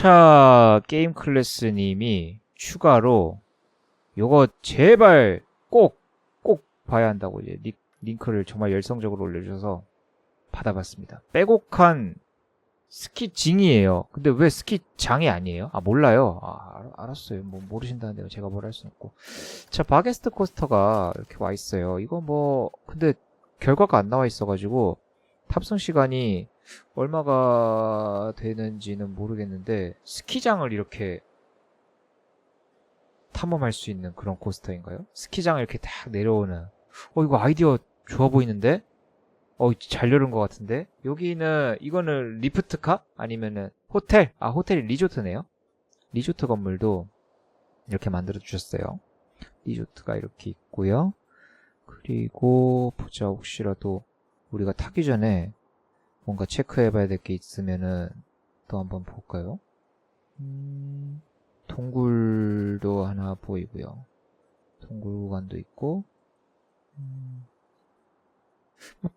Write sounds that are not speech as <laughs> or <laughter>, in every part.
자, 게임 클래스님이 추가로 요거 제발 꼭, 꼭 봐야 한다고 이제 리- 링크를 정말 열성적으로 올려주셔서 받아봤습니다. 빼곡한 스키징이에요. 근데 왜 스키장이 아니에요? 아, 몰라요. 아, 알- 알았어요. 뭐, 모르신다는데요. 제가 뭘 할 수 없고. 자, 바게스트 코스터가 이렇게 와 있어요. 이거 뭐, 근데 결과가 안 나와 있어가지고, 탑승 시간이 얼마가 되는지는 모르겠는데, 스키장을 이렇게 탐험할 수 있는 그런 코스터인가요? 스키장을 이렇게 딱 내려오는. 어, 이거 아이디어 좋아 보이는데? 어, 잘 열은 것 같은데? 여기는, 이거는 리프트카? 아니면은 호텔? 아, 호텔이 리조트네요? 리조트 건물도 이렇게 만들어 주셨어요. 리조트가 이렇게 있고요. 그리고, 보자, 혹시라도 우리가 타기 전에 뭔가 체크해 봐야 될 게 있으면은 또 한번 볼까요? 음, 동굴도 하나 보이고요. 동굴관도 있고, 음, 뭐,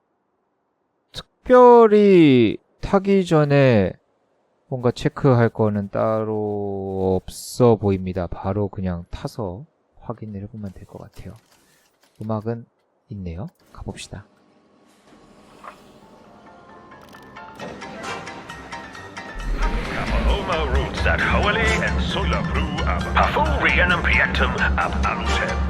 특별히 타기 전에 뭔가 체크할 거는 따로 없어 보입니다. 바로 그냥 타서 확인을 해보면 될 것 같아요. 음악은 있네요. 가봅시다. Ulma routes at Hoele and Solapru ab Pafurianum Piantum ab Alutem.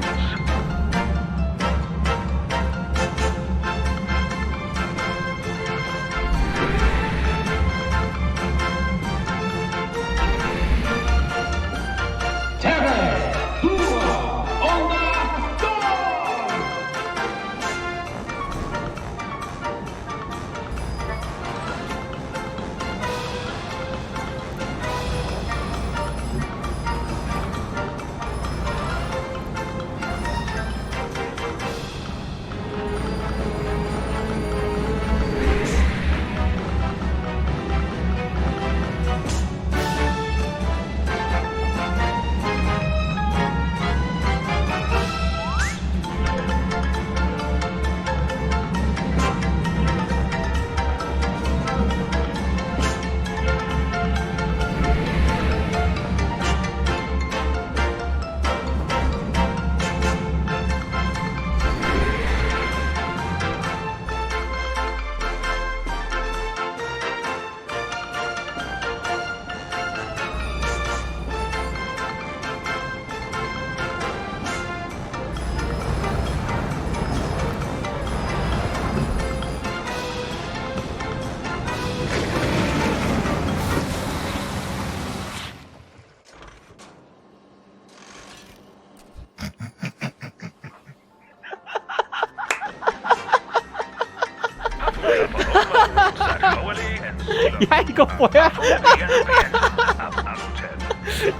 야, 이거 뭐야?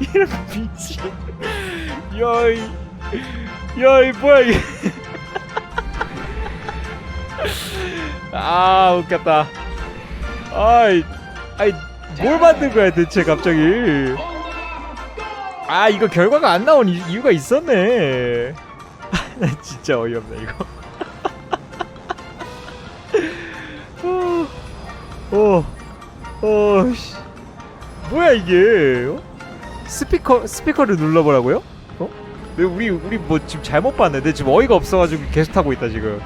이런 미친. 야, 이, 야, 이 뭐야 이게? 아, 웃겼다. 아이, 아이, 뭘 만든 거야 대체 갑자기? 아, 이거 결과가 안 나온 이, 이유가 있었네. <laughs> 나 진짜 어이없네 이거. <laughs> 어, 어, 어, 씨. 뭐야 이게? 어? 스피커 스피커를 눌러보라고요? 어? 내 우리 우리 뭐 지금 잘못 봤는데 지금 어이가 없어가지고 계속 타고 있다 지금.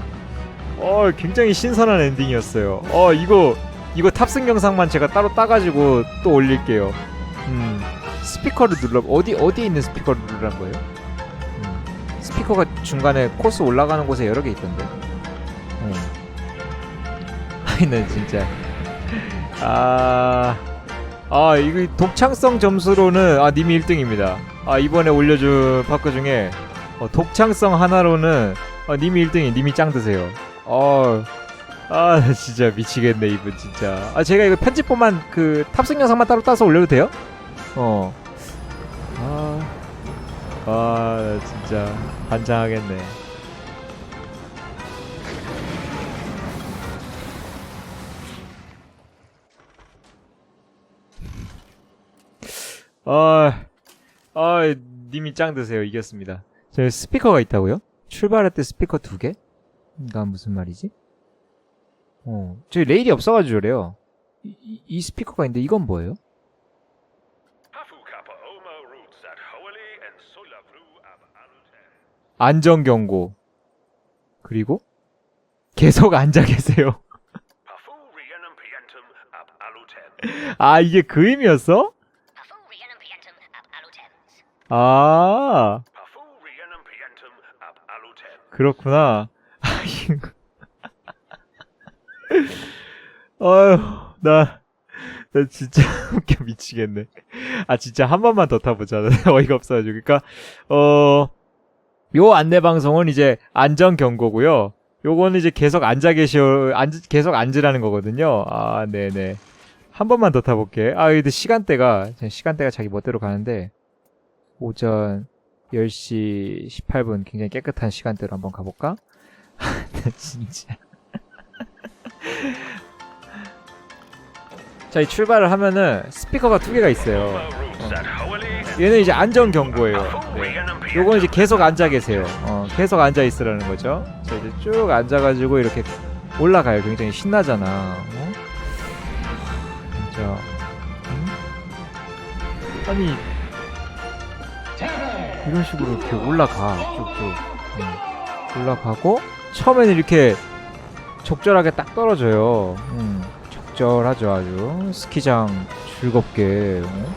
어 굉장히 신선한 엔딩이었어요. 어 이거 이거 탑승 영상만 제가 따로 따가지고 또 올릴게요. 음 스피커를 눌러 어디 어디에 있는 스피커를 누르란 거예요? 음, 스피커가 중간에 코스 올라가는 곳에 여러 개 있던데. 음. <laughs> 난 진짜 아. 아 이거 독창성 점수로는 아 님이 1등입니다 아 이번에 올려준 파크 중에 어, 독창성 하나로는 어, 님이 1등이 님이 짱 드세요 어 아 <laughs> 진짜 미치겠네 이분 진짜 아 제가 이거 편집본만 그 탑승 영상만 따로 따서 올려도 돼요? 어 아 아, 진짜 반장하겠네 님이 짱 드세요. 이겼습니다. 저 스피커가 있다고요? 출발할 때 스피커 두 개? 그니까 무슨 말이지? 어, 저희 레일이 없어가지고 그래요. 이, 이 스피커가 있는데 이건 뭐예요? 안전 경고. 그리고 계속 앉아 계세요. 아 이게 그 의미였어? 아. 그렇구나. <laughs> 아. 어휴, 나, 나 진짜 <laughs> 웃겨 미치겠네. 아, 진짜 한 번만 더 타보자. <laughs> 어이가 없어가지고. 그러니까, 어, 요 안내 방송은 이제 안전 경고고요. 요거는 이제 계속 앉아 계셔, 앉, 계속 앉으라는 거거든요. 아, 네네. 한 번만 더 타볼게. 아, 근데 시간대가, 시간대가 자기 멋대로 가는데, 오전 10시 18분 굉장히 깨끗한 시간대로 한번 가볼까? <laughs> 진짜. <laughs> 자, 이 출발을 하면은 스피커가 두 개가 있어요. Holy. 얘는 이제 안전 경고예요. 네. 요건 이제 계속 앉아 계세요. 어, 계속 앉아 있으라는 거죠. 자, 이제 쭉 앉아가지고 이렇게 올라가요. 굉장히 신나잖아. 어? 진짜. 음? 아니, 이런 식으로 이렇게 올라가. 쭉쭉. 음. 올라가고, 처음에는 이렇게 적절하게 딱 떨어져요. 음, 적절하죠, 아주. 스키장 즐겁게. 어?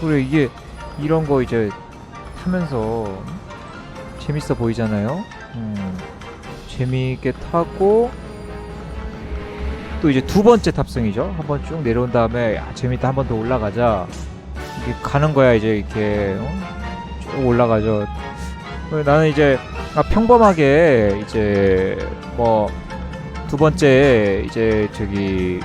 그래, 이게, 이런 거 이제 타면서 재밌어 보이잖아요. 음, 재미있게 타고 또 이제 두 번째 탑승이죠. 한번 쭉 내려온 다음에 야, 재밌다 한 번 더 올라가자. 이게 가는 거야 이제 이렇게 어? 쭉 올라가죠. 어, 나는 이제 아, 평범하게 이제 뭐 두 번째 이제 저기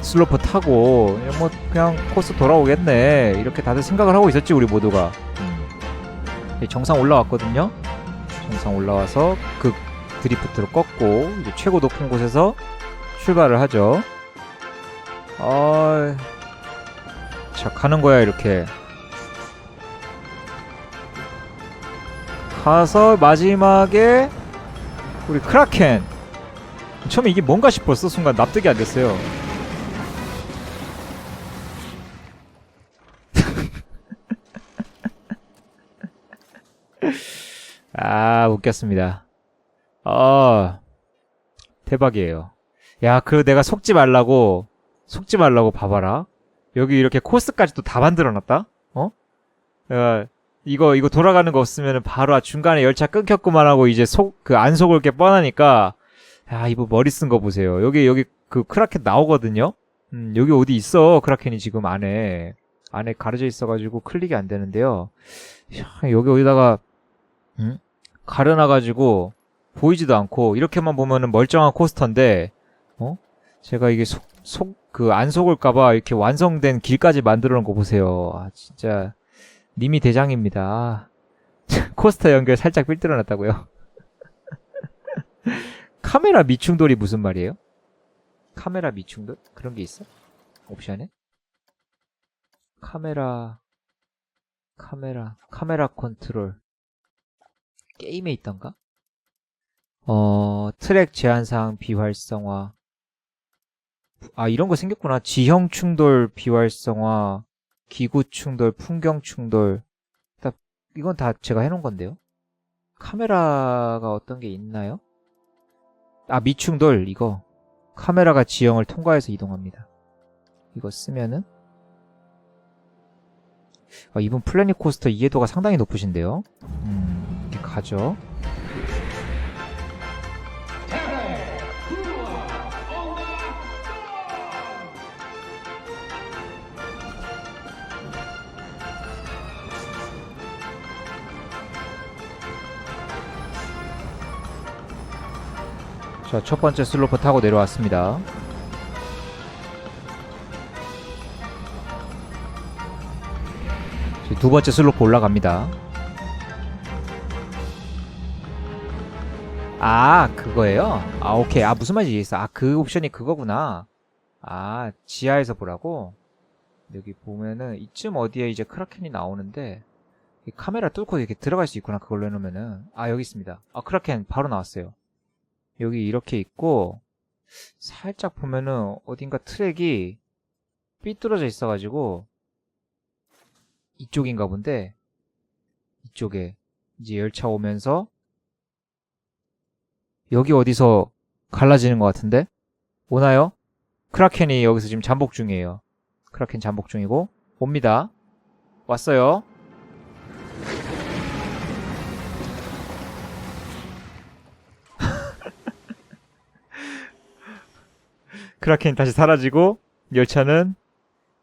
슬로프 타고 그냥 뭐 그냥 코스 돌아오겠네 이렇게 다들 생각을 하고 있었지 우리 모두가. 정상 올라왔거든요. 정상 올라와서 극 드리프트를 꺾고 이제 최고 높은 곳에서 출발을 하죠. 아, 자 가는 거야 이렇게. 가서 마지막에 우리 크라켄. 처음에 이게 뭔가 싶었어 순간 납득이 안 됐어요. <laughs> 아, 웃겼습니다. 아, 대박이에요. 야, 그 내가 속지 말라고, 속지 말라고 봐봐라. 여기 이렇게 코스까지 또 다 만들어놨다? 어? 내가, 이거, 이거 돌아가는 거 없으면 바로 아, 중간에 열차 끊겼구만 하고 이제 속, 그 안 속을 게 뻔하니까, 야, 이거 머리 쓴 거 보세요. 여기, 여기 그 크라켄 나오거든요? 음, 여기 어디 있어, 크라켄이 지금 안에. 안에 가려져 있어가지고 클릭이 안 되는데요. 야, 여기 어디다가, 음? 가려놔가지고 보이지도 않고 이렇게만 보면은 멀쩡한 코스터인데 어? 제가 이게 속, 속, 그 안 속을까봐 이렇게 완성된 길까지 만들어 놓은 거 보세요. 아, 진짜 님이 대장입니다. <laughs> 코스터 연결 살짝 삘들어 놨다고요? <laughs> 카메라 미충돌이 무슨 말이에요? 카메라 미충돌? 그런 게 있어? 옵션에? 카메라 카메라 카메라 컨트롤 게임에 있던가? 어, 트랙 제한사항 비활성화. 아, 이런 거 생겼구나. 지형 충돌 비활성화, 기구 충돌, 풍경 충돌. 다, 이건 다 제가 해놓은 건데요. 카메라가 어떤 게 있나요? 아, 미충돌, 이거. 카메라가 지형을 통과해서 이동합니다. 이거 쓰면은. 아, 이분 플래닛 코스터 이해도가 상당히 높으신데요. 음, 이렇게 가죠. 자, 첫 번째 슬로프 타고 내려왔습니다. 두 번째 슬로프 올라갑니다. 아, 그거예요? 아, 오케이. 아, 무슨 말인지 이해했어. 아, 그 옵션이 그거구나. 아, 지하에서 보라고? 여기 보면은, 이쯤 어디에 이제 크라켄이 나오는데, 이 카메라 뚫고 이렇게 들어갈 수 있구나. 그걸로 해놓으면은. 아, 여기 있습니다. 아, 크라켄 바로 나왔어요. 여기 이렇게 있고, 살짝 보면은, 어딘가 트랙이 삐뚤어져 있어가지고, 이쪽인가 본데, 이쪽에, 이제 열차 오면서, 여기 어디서 갈라지는 것 같은데? 오나요? 크라켄이 여기서 지금 잠복 중이에요. 크라켄 잠복 중이고 옵니다. 왔어요. 크라켄 다시 사라지고 열차는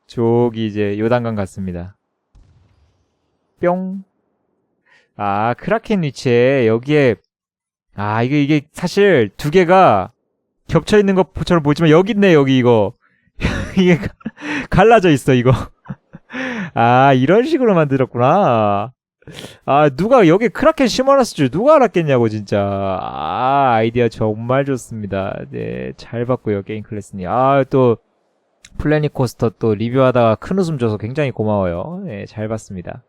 저기 이제 요단강 갔습니다. 뿅. 아, 크라켄 위치에 여기에 아, 이게 이게 사실 두 개가 겹쳐 있는 것처럼 보이지만 여기 있네, 여기 이거. <laughs> 이게 가- 갈라져 있어, 이거. <laughs> 아, 이런 식으로 만들었구나. 아, 누가 여기 크라켄 심어놨을 줄 누가 알았겠냐고, 진짜. 아, 아이디어 정말 좋습니다. 네, 잘 봤고요, 게임 클래스님. 아, 또, 플래닛 코스터 또 리뷰하다가 큰 웃음 줘서 굉장히 고마워요. 네, 잘 봤습니다.